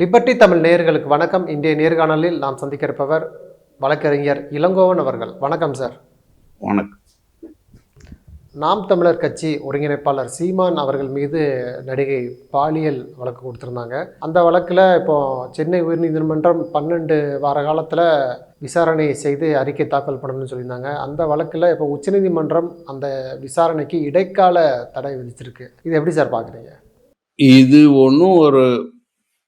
Liberty Tamil நேயர்களுக்கு வணக்கம். இன்றைய நேர்காணலில் நாம் சந்திக்க இருப்பவர் வழக்கறிஞர் இளங்கோவன் அவர்கள். வணக்கம் சார் வணக்கம். நாம் தமிழர் கட்சி ஒருங்கிணைப்பாளர் சீமான் அவர்கள் மீது நடிகை பாலியல் வழக்கு கொடுத்துருந்தாங்க. அந்த வழக்கில் இப்போ சென்னை உயர்நீதிமன்றம் பன்னெண்டு வார காலத்தில் விசாரணை செய்து அறிக்கை தாக்கல் பண்ணணும்னு சொல்லியிருந்தாங்க. அந்த வழக்கில் இப்போ உச்சநீதிமன்றம் அந்த விசாரணைக்கு இடைக்கால தடை விதிச்சிருக்கு. இது எப்படி சார் பார்க்குறீங்க இது ஒன்றும் ஒரு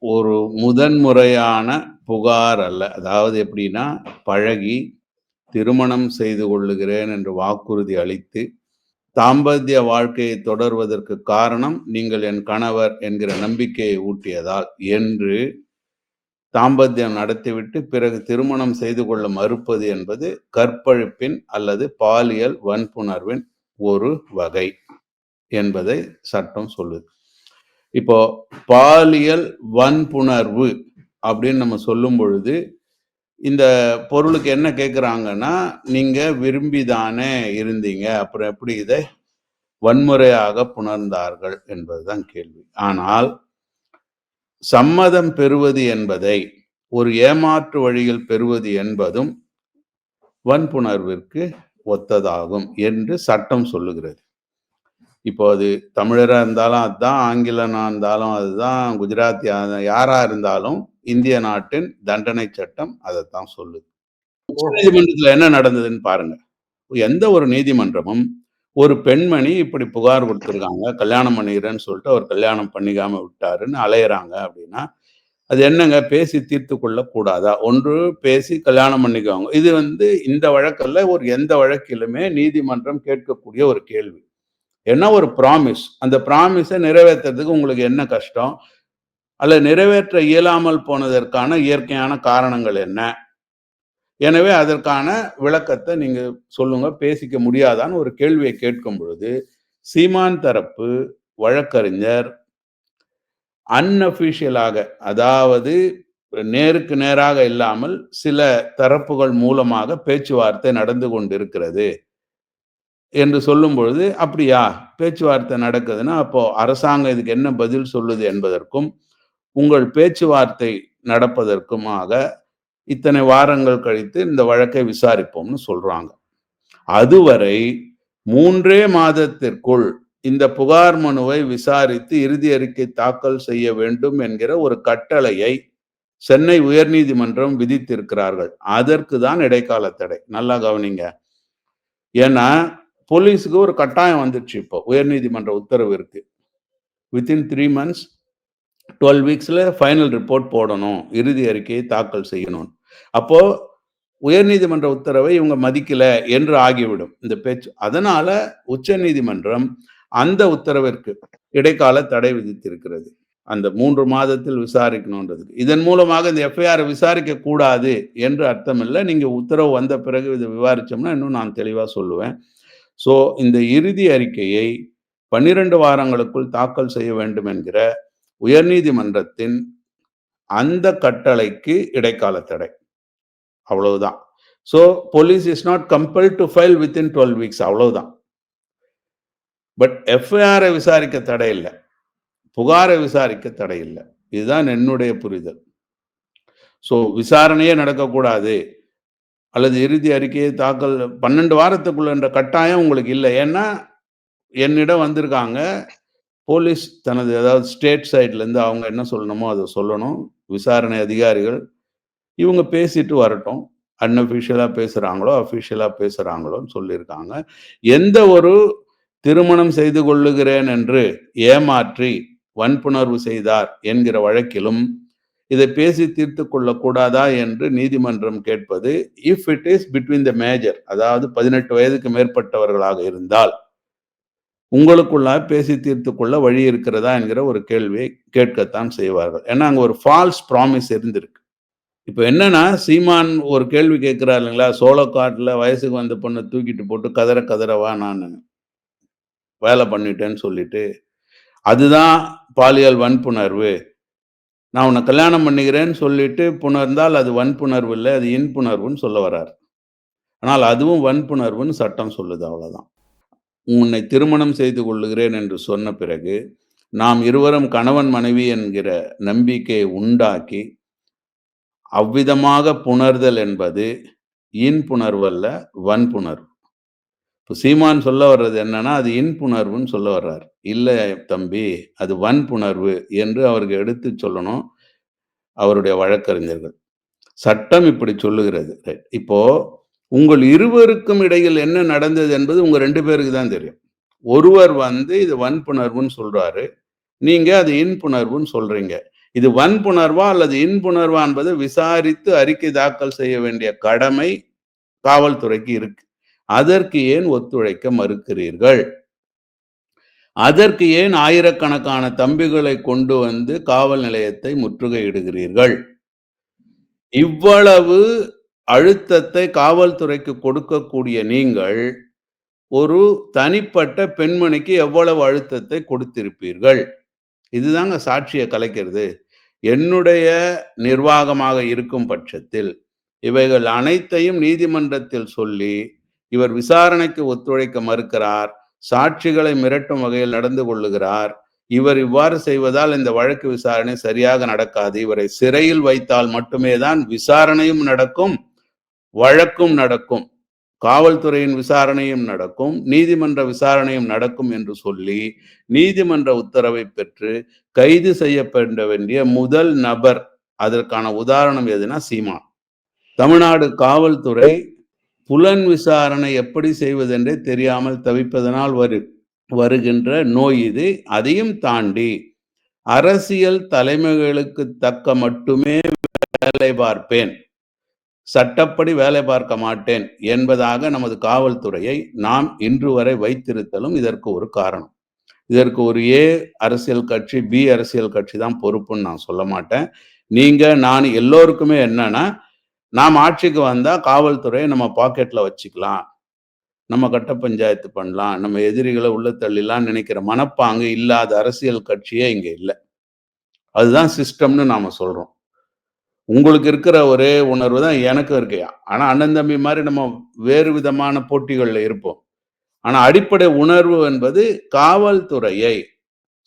ஒரு முதன்முறையான புகார் அல்ல. அதாவது எப்படின்னா பழகி திருமணம் செய்து கொள்ளுகிறேன் என்று வாக்குறுதி அளித்து தாம்பத்திய வாழ்க்கையை தொடர்வதற்கு காரணம் நீங்கள் என் கணவர் என்கிற நம்பிக்கையை ஊட்டியதால் என்று தாம்பத்தியம் நடத்திவிட்டு பிறகு திருமணம் செய்து கொள்ள மறுப்பது என்பது கற்பழிப்பின் அல்லது பாலியல் வன்புணர்வின் ஒரு வகை என்பதை சட்டம் சொல்லுது. இப்போ பாலியல் வன்புணர்வு அப்படின்னு நம்ம சொல்லும் பொழுது இந்த பொருளுக்கு என்ன கேட்குறாங்கன்னா நீங்க விரும்பி தானே இருந்தீங்க. அப்புறம் எப்படி இதை வன்முறையாக புணர்ந்தார்கள் என்பதுதான் கேள்வி. ஆனால் சம்மதம் பெறுவது என்பதை ஒரு ஏமாற்று வழியில் பெறுவது என்பதும் வன்புணர்விற்கு ஒத்ததாகும் என்று சட்டம் சொல்லுகிறது. இப்போ அது தமிழராக இருந்தாலும் அதுதான் ஆங்கிலனா இருந்தாலும் அதுதான் குஜராத்தியா யாரா இருந்தாலும் இந்திய நாட்டின் தண்டனை சட்டம் அதைத்தான் சொல்லுது. நீதிமன்றத்தில் என்ன நடந்ததுன்னு பாருங்க. எந்த ஒரு நீதிமன்றமும் ஒரு பெண்மணி இப்படி புகார் கொடுத்துருக்காங்க கல்யாணம் பண்ணிக்கிறேன்னு சொல்லிட்டு அவர் கல்யாணம் பண்ணிக்காம விட்டாருன்னு அலையிறாங்க அப்படின்னா அது என்னங்க? பேசி தீர்த்து கொள்ள கூடாதா ஒன்று பேசி கல்யாணம் பண்ணிக்குவாங்க இது வந்து இந்த வழக்கல்ல ஒரு எந்த வழக்கிலுமே நீதிமன்றம் கேட்கக்கூடிய ஒரு கேள்வி. என்ன ஒரு ப்ராமிஸ் அந்த ப்ராமிஸை நிறைவேற்றுறதுக்கு உங்களுக்கு என்ன கஷ்டம்? அல்ல நிறைவேற்ற இயலாமல் போனதற்கான இயற்கையான காரணங்கள் என்ன? எனவே அதற்கான விளக்கத்தை நீங்க சொல்லுங்க. பேசிக்க முடியாதான்னு ஒரு கேள்வியை கேட்கும் பொழுது சீமான் தரப்பு வழக்கறிஞர் அன்அஃபிஷியலாக அதாவது நேருக்கு நேராக இல்லாமல் சில தரப்புகள் மூலமாக பேச்சுவார்த்தை நடந்து கொண்டிருக்கிறது. என்று சொல்லும் பொழுது அப்படியா? பேச்சுவார்த்தை நடக்குதுன்னா அப்போ அரசாங்கம் இதுக்கு என்ன பதில் சொல்லுது என்பதற்கும் உங்கள் பேச்சுவார்த்தை நடப்பதற்குமாக இத்தனை வாரங்கள் கழித்து இந்த வழக்கை விசாரிப்போம்னு சொல்றாங்க. அதுவரை மூன்றே மாதத்திற்குள் இந்த புகார் மனுவை விசாரித்து இறுதி அறிக்கை தாக்கல் செய்ய வேண்டும் என்கிற ஒரு கட்டளையை சென்னை உயர்நீதிமன்றம் விதித்திருக்கிறார்கள். அதற்கு தான் இடைக்கால தடை. நல்லா கவனிங்க. ஏன்னா போலீஸுக்கு ஒரு கட்டாயம் வந்துடுச்சு இப்போ. உயர்நீதிமன்ற உத்தரவு இருக்கு. வித்தின் த்ரீ மந்த்ஸ் டுவெல் வீக்ஸில் ஃபைனல் ரிப்போர்ட் போடணும். இறுதி அறிக்கையை தாக்கல் செய்யணும். அப்போது உயர்நீதிமன்ற உத்தரவை இவங்க மதிக்கல என்று ஆகிவிடும் இந்த பேச்சு. அதனால உச்ச நீதிமன்றம் அந்த உத்தரவிற்கு இடைக்கால தடை விதித்திருக்கிறது. அந்த மூன்று மாதத்தில் விசாரிக்கணுன்றதுக்கு இதன் மூலமாக இந்த எஃப்ஐஆர் விசாரிக்க கூடாது என்று அர்த்தம் இல்லை நீங்கள் உத்தரவு வந்த பிறகு இதை விவாரிச்சோம்னா இன்னும் நான் தெளிவாக சொல்லுவேன். ஸோ இந்த இறுதி அறிக்கையை பன்னிரண்டு வாரங்களுக்குள் தாக்கல் செய்ய வேண்டும் என்கிற உயர்நீதிமன்றத்தின் அந்த கட்டளைக்கு இடைக்கால தடை. அவ்வளவுதான். So police is not compel to file within twelve weeks அவ்வளவுதான். பட் எஃப்ஐஆரை விசாரிக்க தடை இல்லை. புகாரை விசாரிக்க தடை இல்லை. இதுதான் என்னுடைய புரிதல். ஸோ விசாரணையே நடக்கக்கூடாது. அல்லது இறுதி அறிக்கையை தாக்கல் பன்னெண்டு வாரத்துக்குள்ள என்ற கட்டாயம் உங்களுக்கு இல்லை. ஏன்னா என்னிடம் வந்திருக்காங்க. போலீஸ் தனது அதாவது ஸ்டேட் சைட்லேருந்து அவங்க என்ன சொல்லணுமோ அதை சொல்லணும். விசாரணை அதிகாரிகள் இவங்க பேசிட்டு வரட்டும். அன்அஃபிஷியலாக பேசுகிறாங்களோ அஃபிஷியலாக பேசுகிறாங்களோன்னு சொல்லியிருக்காங்க. எந்த ஒரு திருமணம் செய்து கொள்ளுகிறேன் என்று ஏமாற்றி வன்புணர்வு செய்தார் என்கிற வழக்கிலும் இதை பேசி தீர்த்து கொள்ளக்கூடாதா என்று நீதிமன்றம் கேட்பது if it is between the major அதாவது பதினெட்டு வயதுக்கு மேற்பட்டவர்களாக இருந்தால் உங்களுக்குள்ளாக பேசி தீர்த்து கொள்ள வழி இருக்கிறதா என்கிற ஒரு கேள்வியை கேட்கத்தான் செய்வார்கள். ஏன்னா அங்கே ஒரு ஃபால்ஸ் ப்ராமிஸ் இருந்திருக்கு. இப்போ என்னன்னா சீமான் ஒரு கேள்வி கேட்கிறார் இல்லைங்களா? சோளக்காட்டில் வயசுக்கு வந்த பொண்ணை தூக்கிட்டு போட்டு கதற கதறவா நான் வேலை பண்ணிட்டேன்னு சொல்லிட்டு அதுதான் பாலியல் வன்புணர்வு. நான் உன்னை கல்யாணம் பண்ணிக்கிறேன்னு சொல்லிட்டு புணர்ந்தால் அது வன்புணர்வு இல்லை அது இன்புணர்வுன்னு சொல்ல வர்றார் ஆனால் அதுவும் வன்புணர்வுன்னு சட்டம் சொல்லுது அவ்வளோதான் உன்னை திருமணம் செய்து கொள்ளுகிறேன் என்று சொன்ன பிறகு நாம் இருவரும் கணவன் மனைவி என்கிற நம்பிக்கையை உண்டாக்கி அவ்விதமாக புணர்தல் என்பது இன்புணர்வு அல்ல வன்புணர்வு. இப்போ சீமான் சொல்ல வர்றது என்னன்னா அது இன்புணர்வுன்னு சொல்ல வர்றார். இல்லை தம்பி அது வன்புணர்வு என்று அவருக்கு எடுத்து சொல்லணும் அவருடைய வழக்கறிஞர்கள். சட்டம் இப்படி சொல்லுகிறது. Right. இப்போ உங்கள் இருவருக்கும் இடையில் என்ன நடந்தது என்பது உங்க ரெண்டு பேருக்கு தான் தெரியும். ஒருவர் வந்து இது வன்புணர்வுன்னு சொல்றாரு. நீங்க அது இன்புணர்வுன்னு சொல்றீங்க. இது வன்புணர்வா அல்லது இன்புணர்வா என்பதை விசாரித்து அறிக்கை தாக்கல் செய்ய வேண்டிய கடமை காவல்துறைக்கு இருக்கு. அதற்கு ஏன் ஒத்துழைக்க மறுக்கிறீர்கள்? அதற்கு ஏன் ஆயிரக்கணக்கான தம்பிகளை கொண்டு வந்து காவல் நிலையத்தை முற்றுகையிடுகிறீர்கள்? இவ்வளவு அழுத்தத்தை காவல்துறைக்கு கொடுக்கக்கூடிய நீங்கள் ஒரு தனிப்பட்ட பெண்மணிக்கு எவ்வளவு அழுத்தத்தை கொடுத்திருப்பீர்கள்? இதுதாங்க சாட்சியை கலைக்கிறது. என்னுடைய நிர்வாகமாக இருக்கும் பட்சத்தில் இவைகள் அனைத்தையும் நீதிமன்றத்தில் சொல்லி இவர் விசாரணைக்கு ஒத்துழைக்க மறுக்கிறார் சாட்சிகளை மிரட்டும் வகையில் நடந்து கொள்ளுகிறார். இவர் இவ்வாறு செய்வதால் இந்த வழக்கு விசாரணை சரியாக நடக்காது. இவரை சிறையில் வைத்தால் மட்டுமே தான் விசாரணையும் நடக்கும் வழக்கும் நடக்கும் காவல்துறையின் விசாரணையும் நடக்கும் நீதிமன்ற விசாரணையும் நடக்கும் என்று சொல்லி நீதிமன்ற உத்தரவை பெற்று கைது செய்யப்பட வேண்டிய முதல் நபர். அதற்கான உதாரணம் எதுனா சீமா தமிழ்நாடு காவல்துறை புலன் விசாரணை எப்படி செய்வதென்றே தெரியாமல் தவிப்பதனால் வரு வருகின்ற நோய் இது. அதையும் தாண்டி அரசியல் தலைமைகளுக்கு தக்க மட்டுமே வேலை பார்ப்பேன். சட்டப்படி வேலை பார்க்க மாட்டேன் என்பதாக நமது காவல்துறையை நாம் இன்று வரை வைத்திருத்தலும் இதற்கு ஒரு காரணம். இதற்கு ஒரு ஏ அரசியல் கட்சி பி அரசியல் கட்சி தான் பொறுப்புன்னு நான் சொல்ல மாட்டேன். நீங்க நான் எல்லோருக்குமே என்னன்னா நாம் ஆட்சிக்கு வந்தால் காவல்துறையை நம்ம பாக்கெட்டில் வச்சுக்கலாம். நம்ம கட்ட பஞ்சாயத்து பண்ணலாம். நம்ம எதிரிகளை உள்ள தள்ளிலாம் நினைக்கிற மனப்பாங்கு இல்லாத அரசியல் கட்சியே இங்கே இல்லை. அதுதான் சிஸ்டம்னு நாம் சொல்கிறோம் உங்களுக்கு இருக்கிற ஒரே உணர்வு தான் எனக்கும் இருக்கு ஆனால் அண்ணன் தம்பி மாதிரி நம்ம வேறு விதமான போட்டிகளில் இருப்போம். ஆனால் அடிப்படை உணர்வு என்பது காவல்துறையை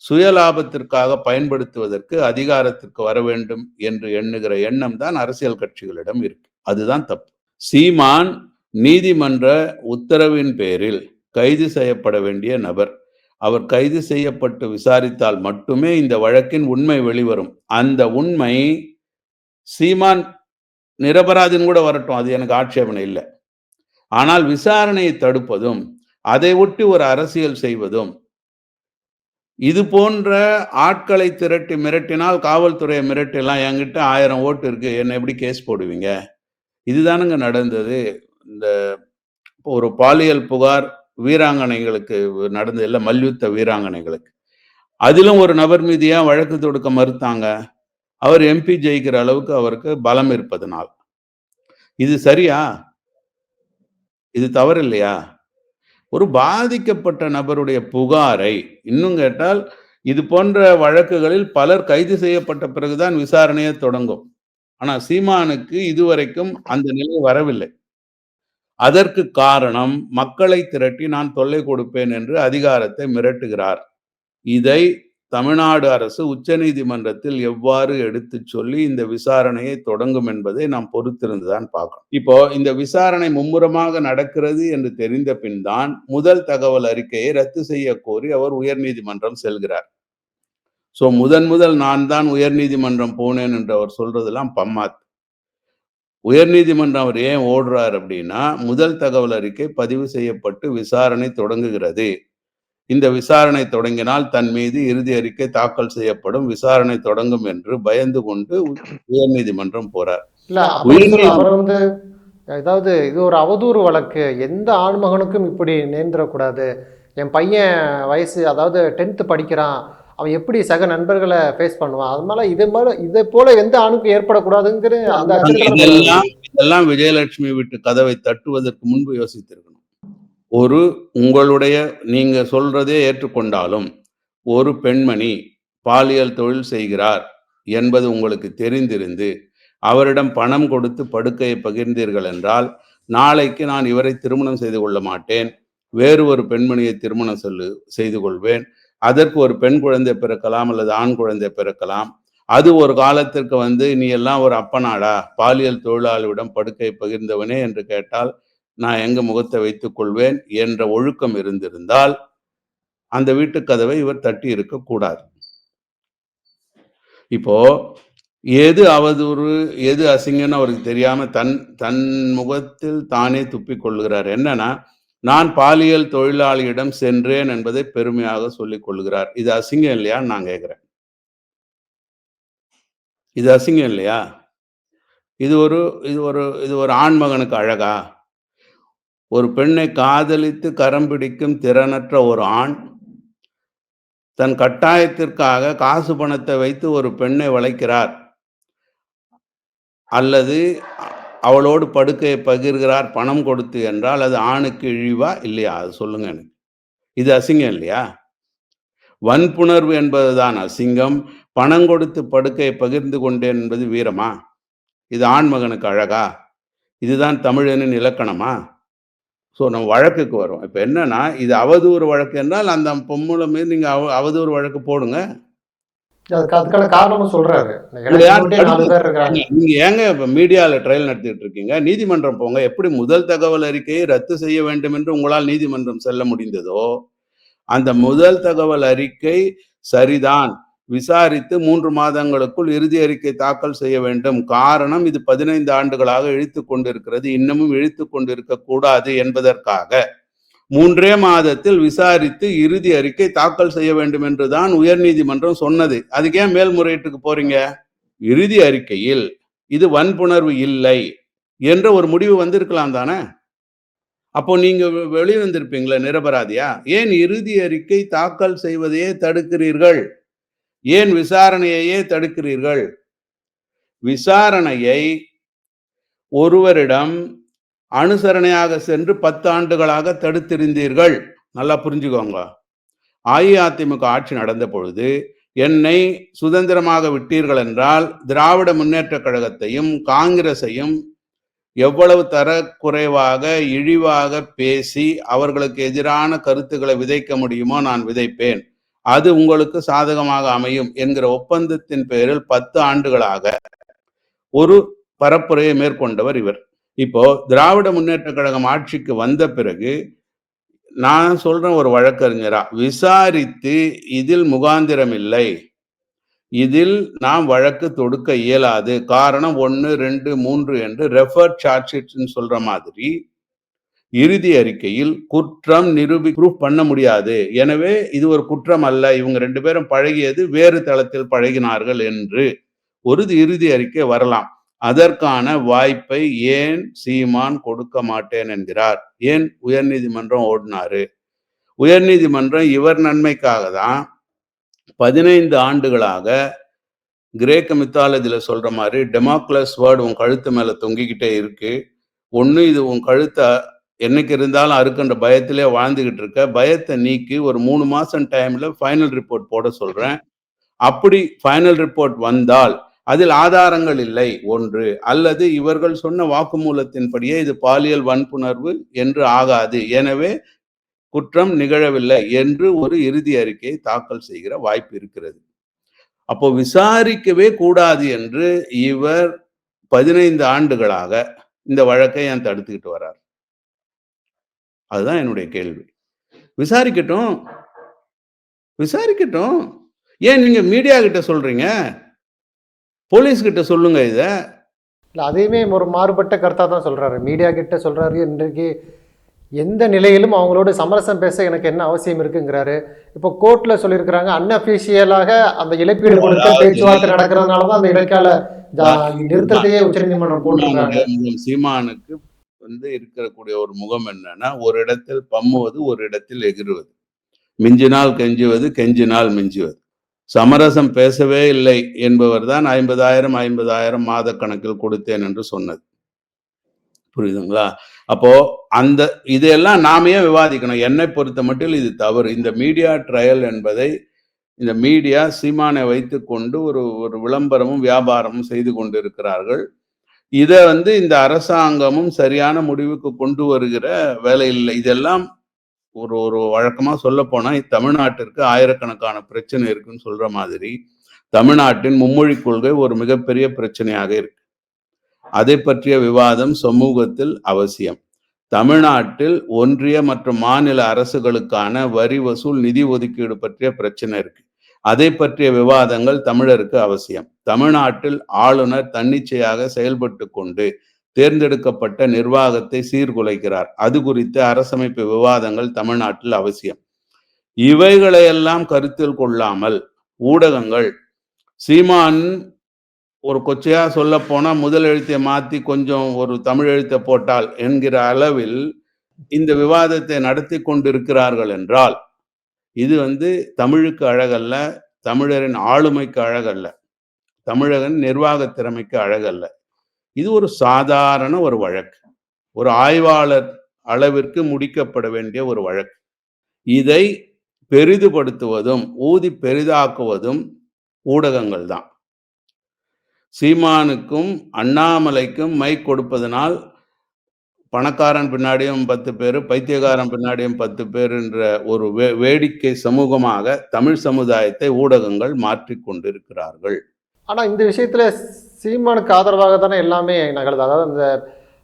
சுயலாபத்திற்காக பயன்படுத்துவதற்கு அதிகாரத்திற்கு வர வேண்டும் என்று எண்ணுகிற எண்ணம் தான் அரசியல் கட்சிகளிடம் இருக்கு. அதுதான் தப்பு. சீமான் நீதிமன்ற உத்தரவின் பேரில் கைது செய்யப்பட வேண்டிய நபர். அவர் கைது செய்யப்பட்டு விசாரித்தால் மட்டுமே இந்த வழக்கின் உண்மை வெளிவரும். அந்த உண்மை சீமான் நிரபராதின்னு கூட வரட்டும் அது எனக்கு ஆட்சேபனை இல்லை. ஆனால் விசாரணையை தடுப்பதும் அதை ஒட்டி ஒரு அரசியல் செய்வதும் இது போன்ற ஆட்களை திரட்டி மிரட்டினால் காவல்துறையை மிரட்டிலாம் என்கிட்ட ஆயிரம் ஓட்டு இருக்கு. என்ன எப்படி கேஸ் போடுவீங்க? இதுதானுங்க நடந்தது. இந்த இப்போ ஒரு பாலியல் புகார் வீராங்கனைகளுக்கு நடந்தது இல்லை மல்யுத்த வீராங்கனைகளுக்கு. அதிலும் ஒரு நபர் மீதியாக வழக்கு தொடுக்க மறுத்தாங்க? அவர் எம்பி ஜெயிக்கிற அளவுக்கு அவருக்கு பலம் இருப்பதனால். இது சரியா? இது தவறு இல்லையா ஒரு பாதிக்கப்பட்ட நபருடைய புகாரை இன்னும் கேட்டால் இது போன்ற வழக்குகளில் பலர் கைது செய்யப்பட்ட பிறகுதான் விசாரணையே தொடங்கும். ஆனால் சீமானுக்கு இதுவரைக்கும் அந்த நிலை வரவில்லை. அதற்கு காரணம் மக்களை திரட்டி நான் தொல்லை கொடுப்பேன் என்று அதிகாரத்தை மிரட்டுகிறார். இதை தமிழ்நாடு அரசு உச்சநீதிமன்றத்தில் எவ்வாறு எடுத்து சொல்லி இந்த விசாரணையை தொடங்கும் என்பதை நாம் பொறுத்திருந்துதான் பார்க்கணும். இப்போ இந்த விசாரணை மும்முரமாக நடக்கிறது என்று தெரிந்த பின் தான் முதல் தகவல் அறிக்கையை ரத்து செய்ய கோரி அவர் உயர்நீதிமன்றம் செல்கிறார். ஸோ முதன் முதல் நான் தான் உயர்நீதிமன்றம் போனேன் என்று அவர் சொல்றதெல்லாம் பம்மாத். உயர்நீதிமன்றம் அவர் ஏன் ஓடுறார் அப்படின்னா முதல் தகவல் அறிக்கை பதிவு செய்யப்பட்டு விசாரணை தொடங்குகிறது. இந்த விசாரணை தொடங்கினால் தன் மீது இறுதி அறிக்கை தாக்கல் செய்யப்படும். விசாரணை தொடங்கும் என்று பயந்து கொண்டு போறார். சொல்ல அவர் வந்து ஏதாவது இது ஒரு அவதூறு வழக்கு. எந்த ஆண்மகனுக்கும் இப்படி நேர்ந்துடக்கூடாது. என் பையன் வயசு அதாவது டென்த்து படிக்கிறான். அவன் எப்படி சக நண்பர்களை ஃபேஸ் பண்ணுவான்? அதனால இது மாதிரி இதை போல எந்த ஆணுக்கும் ஏற்படக்கூடாதுங்கிற அந்த இதெல்லாம் விஜயலட்சுமி வீட்டு கதவை தட்டுவதற்கு முன்பு யோசித்திருக்கணும். ஒரு உங்களுடைய நீங்க சொல்றதே ஏற்றுக்கொண்டாலும் ஒரு பெண்மணி பாலியல் தொழில் செய்கிறார் என்பது உங்களுக்கு தெரிந்திருந்து அவரிடம் பணம் கொடுத்து படுக்கையை பகிர்ந்தீர்கள் என்றால் நாளைக்கு நான் இவரை திருமணம் செய்து கொள்ள மாட்டேன் வேறு ஒரு பெண்மணியை திருமணம் சொல்லு செய்து கொள்வேன் அதற்கு ஒரு பெண் குழந்தை பிறக்கலாம் அல்லது ஆண் குழந்தை பிறக்கலாம் அது ஒரு காலத்திற்கு வந்து நீ எல்லாம் ஒரு அப்பனாடா பாலியல் தொழிலாளியிடம் படுக்கை பகிர்ந்தவனே என்று கேட்டால் நான் எங்க முகத்தை வைத்துக் கொள்வேன் என்ற ஒழுக்கம் இருந்திருந்தால் அந்த வீட்டு கதவை இவர் தட்டி இருக்கக்கூடாது இப்போ எது அவதூறு எது அசிங்கம்னு அவருக்கு தெரியாம தன் தன் முகத்தில் தானே துப்பிக் கொள்கிறார். என்னன்னா நான் பாலியல் தொழிலாளியிடம் சென்றேன் என்பதை பெருமையாக சொல்லிக் கொள்கிறார். இது அசிங்கம் இல்லையான்னு நான் கேட்கிறேன். இது அசிங்கம் இல்லையா? இது ஒரு இது ஒரு இது ஒரு ஆண்மகனுக்கு அழகா? ஒரு பெண்ணை காதலித்து கரம் பிடிக்கும் திறனற்ற ஒரு ஆண் தன் கட்டாயத்திற்காக காசு பணத்தை வைத்து ஒரு பெண்ணை வளைக்கிறார். அல்லது அவளோடு படுக்கையை பகிர்கிறார் பணம் கொடுத்து என்றால் அது ஆணுக்கு இழிவா இல்லையா? அது சொல்லுங்க எனக்கு. இது அசிங்கம் இல்லையா? வன்புணர்வு என்பதுதான் அசிங்கம். பணம் கொடுத்து படுக்கையை பகிர்ந்து கொண்டேன் என்பது வீரமா? இது ஆண்மகனுக்கு அழகா? இதுதான் தமிழனின் இலக்கணமா? ஸோ நம்ம வழக்குக்கு வரும். இப்போ என்னன்னா இது அவதூறு வழக்கு என்றால் அந்த பொம்முல மீது நீங்க அவ அவதூறு வழக்கு போடுங்க. அதுக்கு அதுக்கான காரணமும் சொல்றாரு. நீங்க ஏங்க இப்ப மீடியால ட்ரையல் நடத்திட்டு இருக்கீங்க? நீதிமன்றம் போங்க. எப்படி முதல் தகவல் அறிக்கையை ரத்து செய்ய வேண்டும் என்று உங்களால் நீதிமன்றம் செல்ல முடிந்ததோ அந்த முதல் தகவல் அறிக்கை சரிதான். விசாரித்து மூன்று மாதங்களுக்குள் இறுதி அறிக்கை தாக்கல் செய்ய வேண்டும். காரணம் இது பதினைந்து ஆண்டுகளாக இழுத்து கொண்டிருக்கிறது. இன்னமும் இழுத்து கொண்டிருக்க கூடாது என்பதற்காக. மூன்றே மாதத்தில் விசாரித்து இறுதி அறிக்கை தாக்கல் செய்ய வேண்டும் என்றுதான் உயர்நீதிமன்றம் சொன்னது. அதுக்கு ஏன் மேல்முறையீட்டுக்கு போறீங்க? இறுதி அறிக்கையில் இது வன்புணர்வு இல்லை என்ற ஒரு முடிவு வந்திருக்கலாம் தானே? அப்போ நீங்க வெளிவந்திருப்பீங்களே நிரபராதியா? ஏன் இறுதி அறிக்கை தாக்கல் செய்வதையே தடுக்கிறீர்கள்? ஏன் விசாரணையையே தடுக்கிறீர்கள்? விசாரணையை ஒருவரிடம் அனுசரணையாக சென்று பத்து ஆண்டுகளாக தடுத்திருந்தீர்கள். நல்லா புரிஞ்சுக்கோங்க. அஇஅதிமுக ஆட்சி நடந்த பொழுது என்னை சுதந்திரமாக விட்டீர்கள் என்றால் திராவிட முன்னேற்ற கழகத்தையும் காங்கிரஸையும் எவ்வளவு தரக்குறைவாக இழிவாக பேசி அவர்களுக்கு எதிரான கருத்துக்களை விதைக்க முடியுமோ நான் விதைப்பேன். அது உங்களுக்கு சாதகமாக அமையும் என்கிற ஒப்பந்தத்தின் பேரில் பத்து ஆண்டுகளாக ஒரு பரப்புரையை மேற்கொண்டவர் இவர். இப்போ திராவிட முன்னேற்ற கழகம் ஆட்சிக்கு வந்த பிறகு நான் சொல்றேன் ஒரு வழக்கறிஞரா விசாரித்து இதில் முகாந்திரம் இல்லை. இதில் நாம் வழக்கு தொடுக்க இயலாது. காரணம் ஒன்று ரெண்டு மூன்று என்று ரெஃபர் சார்ஜ் ஷீட்னு சொல்ற மாதிரி இறுதி அறிக்கையில் குற்றம் நிரூபி ப்ரூஃப் பண்ண முடியாது. எனவே இது ஒரு குற்றம் அல்ல. இவங்க ரெண்டு பேரும் பழகியது வேறு தளத்தில் பழகினார்கள் என்று ஒரு இறுதி அறிக்கை வரலாம். அதற்கான வாய்ப்பை ஏன் சீமான் கொடுக்க மாட்டேன் என்கிறார்? ஏன் உயர்நீதிமன்றம் ஓடினாரு? உயர்நீதிமன்றம் இவர் நன்மைக்காக தான் பதினைந்து ஆண்டுகளாக கிரேக்க மித்தாலஜியில் சொல்ற மாதிரி டெமோக்ளஸ் வேர்டு உன் கழுத்து மேலே தொங்கிக்கிட்டே இருக்கு. ஒன்று இது உன் கழுத்தை என்னைக்கு இருந்தாலும் அறுக்கின்ற பயத்திலே வாழ்ந்துகிட்டு இருக்க பயத்தை நீக்கி ஒரு மூணு மாசம் டைம்ல ஃபைனல் ரிப்போர்ட் போட சொல்றேன். அப்படி ஃபைனல் ரிப்போர்ட் வந்தால் அதில் ஆதாரங்கள் இல்லை. ஒன்று அல்லது இவர்கள் சொன்ன வாக்குமூலத்தின்படியே இது பாலியல் வன்புணர்வு என்று ஆகாது. எனவே குற்றம் நிகழவில்லை என்று ஒரு இறுதி அறிக்கையை தாக்கல் செய்கிற வாய்ப்பு இருக்கிறது. அப்போ விசாரிக்கவே கூடாது என்று இவர் பதினைந்து ஆண்டுகளாக இந்த வழக்கை ஏன் தடுத்துக்கிட்டு வர்றார்? அதுதான் என்னுடைய கேள்வி. விசாரிக்கட்டும். விசாரிக்கட்டும். ஏன் நீங்க மீடியா கிட்ட சொல்றீங்க? போலீஸ் கிட்ட சொல்லுங்க இத. இல்லை அதையுமே ஒரு மாறுபட்ட கருத்தாக தான் சொல்றாரு. மீடியா கிட்ட சொல்றாரு இன்றைக்கு எந்த நிலையிலும் அவங்களோட சமரசம் பேச எனக்கு என்ன அவசியம் இருக்குங்கிறாரு. இப்போ கோர்ட்ல சொல்லியிருக்கிறாங்க அன்அபிஷியலாக அந்த இழப்பீடு கொடுத்த பேச்சுவார்த்தை நடக்கிறதுனால தான் அந்த இடைக்கால நிறுத்தத்தையே உச்சநீதிமன்றம் போட்டிருக்காங்க சீமானுக்கு வந்து இருக்கக்கூடிய ஒரு முகம் என்னன்னா ஒரு இடத்தில் பம்முவது ஒரு இடத்தில் எகிறுவது. மிஞ்சினால் கெஞ்சுவது கெஞ்சினால் மிஞ்சுவது. சமரசம் பேசவே இல்லை என்பவர் தான் ஐம்பதாயிரம் ஐம்பதாயிரம் மாத கணக்கில் கொடுத்தேன் என்று சொன்னது. புரியுதுங்களா? அப்போ அந்த இதையெல்லாம் நாமே விவாதிக்கணும்? என்னை பொறுத்த மட்டும் இது தவறு. இந்த மீடியா ட்ரையல் என்பதை இந்த மீடியா சீமானை வைத்துக்கொண்டு ஒரு ஒரு விளம்பரமும் வியாபாரமும் செய்து கொண்டிருக்கிறார்கள். இதை வந்து இந்த அரசாங்கமும் சரியான முடிவுக்கு கொண்டு வருகிற வேலை இல்லை. இதெல்லாம் ஒரு ஒரு வழக்கமாக சொல்ல போனால் தமிழ்நாட்டிற்கு ஆயிரக்கணக்கான பிரச்சனை இருக்குன்னு சொல்ற மாதிரி தமிழ்நாட்டின் மும்மொழி கொள்கை ஒரு மிகப்பெரிய பிரச்சனையாக இருக்கு. அதை பற்றிய விவாதம் சமூகத்தில் அவசியம். தமிழ்நாட்டில் ஒன்றிய மற்றும் மாநில அரசுகளுக்கான வரி வசூல் நிதி ஒதுக்கீடு பற்றிய பிரச்சனை இருக்கு. அதை பற்றிய விவாதங்கள் தமிழருக்கு அவசியம். தமிழ்நாட்டில் ஆளுநர் தன்னிச்சையாக செயல்பட்டு கொண்டு தேர்ந்தெடுக்கப்பட்ட நிர்வாகத்தை சீர்குலைக்கிறார். அது குறித்த அரசமைப்பு விவாதங்கள் தமிழ்நாட்டில் அவசியம். இவைகளையெல்லாம் கருத்தில் கொள்ளாமல் ஊடகங்கள் சீமான் ஒரு கொச்சையா சொல்ல போனா முதல் எழுத்தை மாத்தி கொஞ்சம் ஒரு தமிழ் எழுத்தை போட்டால் என்கிற அளவில் இந்த விவாதத்தை நடத்தி கொண்டிருக்கிறார்கள் என்றால் இது வந்து தமிழுக்கு அழகல்ல தமிழரின் ஆளுமைக்கு அழகல்ல தமிழகன் நிர்வாக திறமைக்கு அழகல்ல. இது ஒரு சாதாரண ஒரு வழக்கு. ஒரு ஆய்வாளர் அளவிற்கு முடிக்கப்பட வேண்டிய ஒரு வழக்கு. இதை பெரிதுபடுத்துவதும் ஊதி பெரிதாக்குவதும் ஊடகங்கள் தான். சீமானுக்கும் அண்ணாமலைக்கும் மை கொடுப்பதனால் பணக்காரன் பின்னாடியும் பத்து பேர் பைத்தியக்காரன் பின்னாடியும் பத்து பேர் என்ற ஒரு வே வேடிக்கை சமூகமாக தமிழ் சமுதாயத்தை ஊடகங்கள் மாற்றிக் கொண்டிருக்கிறார்கள். ஆனால் இந்த விஷயத்தில் சீமானுக்கு ஆதரவாக தானே எல்லாமே நகருது. அதாவது அந்த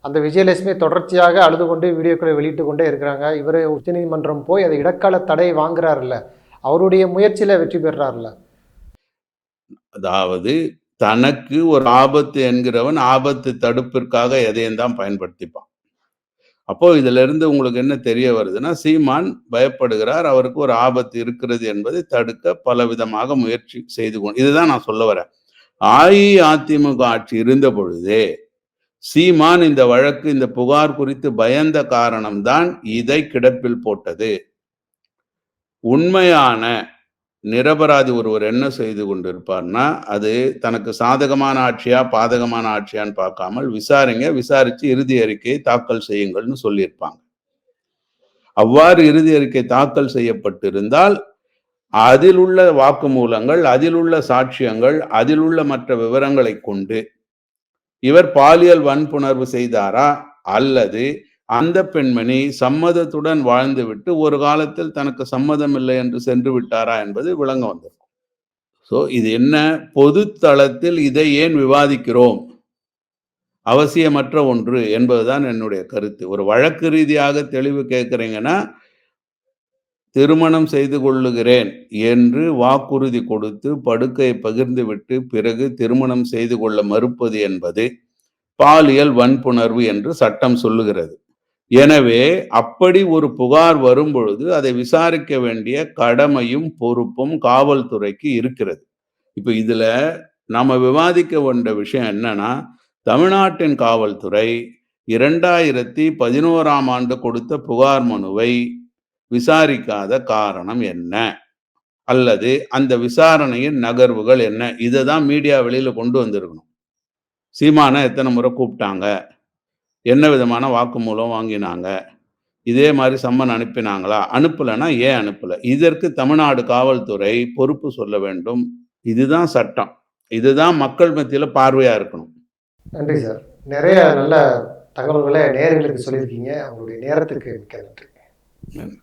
அந்த விஜயலட்சுமி தொடர்ச்சியாக அழுது கொண்டு வீடியோக்களை வெளியிட்டு கொண்டே இருக்கிறாங்க. இவர் உச்சநீதிமன்றம் போய் அதை இடைக்கால தடை வாங்குறாருல்ல. அவருடைய முயற்சியில் வெற்றி பெறுறாருல்ல அதாவது தனக்கு ஒரு ஆபத்து என்கிறவன் ஆபத்து தடுப்பிற்காக எதையும் தான் பயன்படுத்திப்பான். அப்போ இதுல இருந்து உங்களுக்கு என்ன தெரிய வருதுன்னா சீமான் பயப்படுகிறார் அவருக்கு ஒரு ஆபத்து இருக்கிறது என்பதை தடுக்க பலவிதமாக முயற்சி செய்து கொண்டு இதுதான் நான் சொல்ல வரேன். அஇஅதிமுக ஆட்சி இருந்த பொழுதே சீமான் இந்த வழக்கு இந்த புகார் குறித்து பயந்த காரணம்தான் இதை கிடப்பில் போட்டது. உண்மையான நிரபராதி ஒருவர் என்ன செய்து கொண்டிருப்பார்னா அது தனக்கு சாதகமான ஆட்சியா பாதகமான ஆட்சியான்னு பார்க்காமல் விசாரிங்க விசாரிச்சு இறுதி அறிக்கையை தாக்கல் செய்யுங்கள்னு சொல்லியிருப்பாங்க. அவ்வாறு இறுதி அறிக்கை தாக்கல் செய்யப்பட்டிருந்தால் அதில் உள்ள வாக்குமூலங்கள் அதில் உள்ள சாட்சியங்கள் அதில் உள்ள மற்ற விவரங்களை கொண்டு இவர் பாலியல் வன்புணர்வு செய்தாரா அல்லது அந்த பெண்மணி சம்மதத்துடன் வாழ்ந்துவிட்டு ஒரு காலத்தில் தனக்கு சம்மதம் இல்லை என்று சென்று விட்டாரா என்பது விளங்க வந்திருக்கும். ஸோ இது என்ன? பொது தளத்தில் இதை ஏன் விவாதிக்கிறோம்? அவசியமற்ற ஒன்று என்பதுதான் என்னுடைய கருத்து. ஒரு வழக்கு ரீதியாக தெளிவு கேட்குறீங்கன்னா திருமணம் செய்து கொள்ளுகிறேன் என்று வாக்குறுதி கொடுத்து படுக்கையை பகிர்ந்து விட்டு பிறகு திருமணம் செய்து கொள்ள மறுப்பது என்பது பாலியல் வன்புணர்வு என்று சட்டம் சொல்லுகிறது. எனவே அப்படி ஒரு புகார் வரும் பொழுது அதை விசாரிக்க வேண்டிய கடமையும் பொறுப்பும் காவல்துறைக்கு இருக்கிறது. இப்போ இதுல நம்ம விவாதிக்க வேண்ட விஷயம் என்னன்னா தமிழ்நாட்டின் காவல்துறை இரண்டாயிரத்தி பதினோராம் ஆண்டு கொடுத்த புகார் மனுவை விசாரிக்காத காரணம் என்ன? அல்லது அந்த விசாரணையின் நகர்வுகள் என்ன? இதை தான் மீடியா வெளியில கொண்டு வந்திருக்கணும். சீமான எத்தனை முறை கூப்பிட்டாங்க? என்ன விதமான வாக்குமூலம் வாங்கினாங்க? இதே மாதிரி சம்மன் அனுப்பினாங்களா? அனுப்பலைன்னா ஏன் அனுப்பல? இதற்கு தமிழ்நாடு காவல்துறை பொறுப்பு சொல்ல வேண்டும். இதுதான் சட்டம். இதுதான் மக்கள் மத்தியில பார்வையா இருக்கணும். நன்றி சார். நிறைய நல்ல தகவல்களை நேயர்களுக்கு சொல்லியிருக்கீங்க. அவங்களுடைய நேரத்துக்கு மிக்க நன்றி.